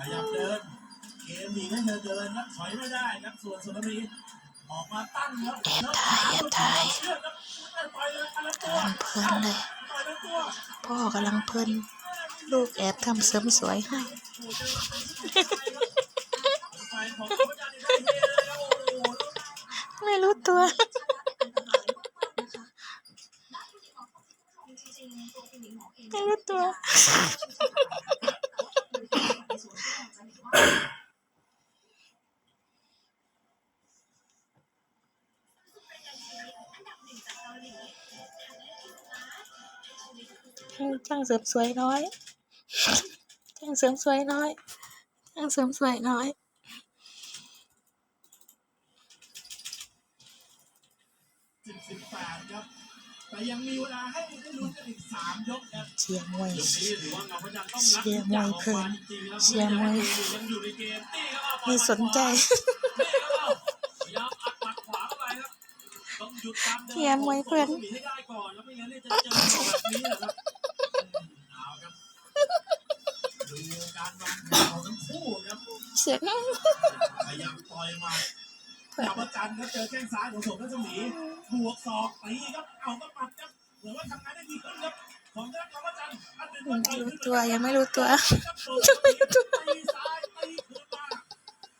ขยับเดินเกมหนีให้เธอเดินครับถอยไม่ได้ครับส่วนสุนทรีออกมาตั้งครับแอบถ่ายแอบถ่ายเชือกครับต่อยเลยอันละตัวกำลังเพลินเลยต่อยละตัวพ่อกำลังเพลินลูกแอบทำเสริมสวยให้ไปของพระจันทร์ได้เฮเลยครับโอ้โหไม่รู้ตัวไม่รู้ตัว ช่างเสริมสวยน้อย ช่างเสริมสวยน้อย ช่างเสริมสวยน้อย สิบสิบแปดครับ แต่ยังมีเวลาให้ได้ลุ้นกันอีกสามยกครับเชียร์มวย ยกนี้ถือว่าเงาพระจันทร์ต้องรับเชียร์มวยเพลินจริงๆครับเชียร์มวยยังอยู่ในเกมนี่ครับเอาบอลไม่สนใจ นี่ เดินเชียร์มวยเพลินของหนีให้ได้ก่อนแล้วไม่งั้นเนี่ยจะเจอแบบนี้แหละครับอืมเอาครับดูการวางแผนของทั้งคู่ครับเสียงพยายามต่อยหมาจับประจันครับเจอแข้งซ้ายของสมรัศมีบวกศอกตีครับเอาก็ปัดครับหรือว่าทำงานได้ดีขึ้นครับของทางจับประจันอันเป็นยังไม่รู้ตัวยังไม่รู้ตัวยังไม่รู้ตัวตีซ้ายตีคืนมา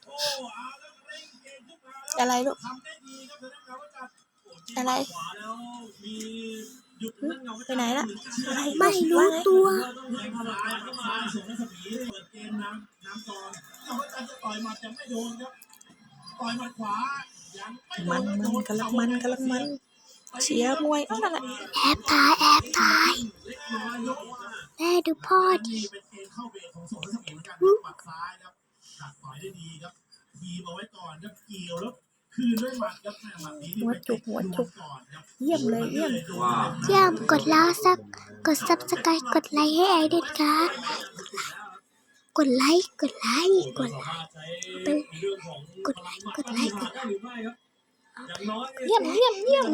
โอ้เอาแล้วเร่งเกมขึ้นมาแล้วอะไรลูก อะไรขวาแล้วมีหยุดทางเงาไปไหนล่ะอะไรไม่รู้ตัวต้องแทงทลายเข้ามาสมรัศมีเปิดเกมน้ำน้ำก่อนจับประจันจะต่อยหมัดยังไม่โดนครับต่อยหมัดขวายังไม่โดมันนมันกำลังมันกำลังมันเชียร์มวยก็นั่นแหละแอบถ่ายแอบถ่ายเล็กน้อยยกมาแม่ดูพ่อดินี่เป็นเกมเข้าเบรกของสมรัศมีเหมือนกันครับหมัดซ้ายครับดักต่อยได้ดีครับทีบเอาไว้ก่อนครับเกี่ยวแล้วคืนด้วย หมัดครับแม่หมัดนี้นี่หัวเป็นจุกหัวจุกก่อนครับเยี่ยมเลยเยี่ยมเยี่ยมกดแล้วสักกดซับสไครต์กดไลค์ให้ไอเด็ดค่ะกดไลค์กดไลค์กดไลค์เป็นเรื่องของกดไลค์กดไลค์ได้หรือไม่ครับอย่างน้อยนี่เยี่ยมเยี่ยมเยี่ยม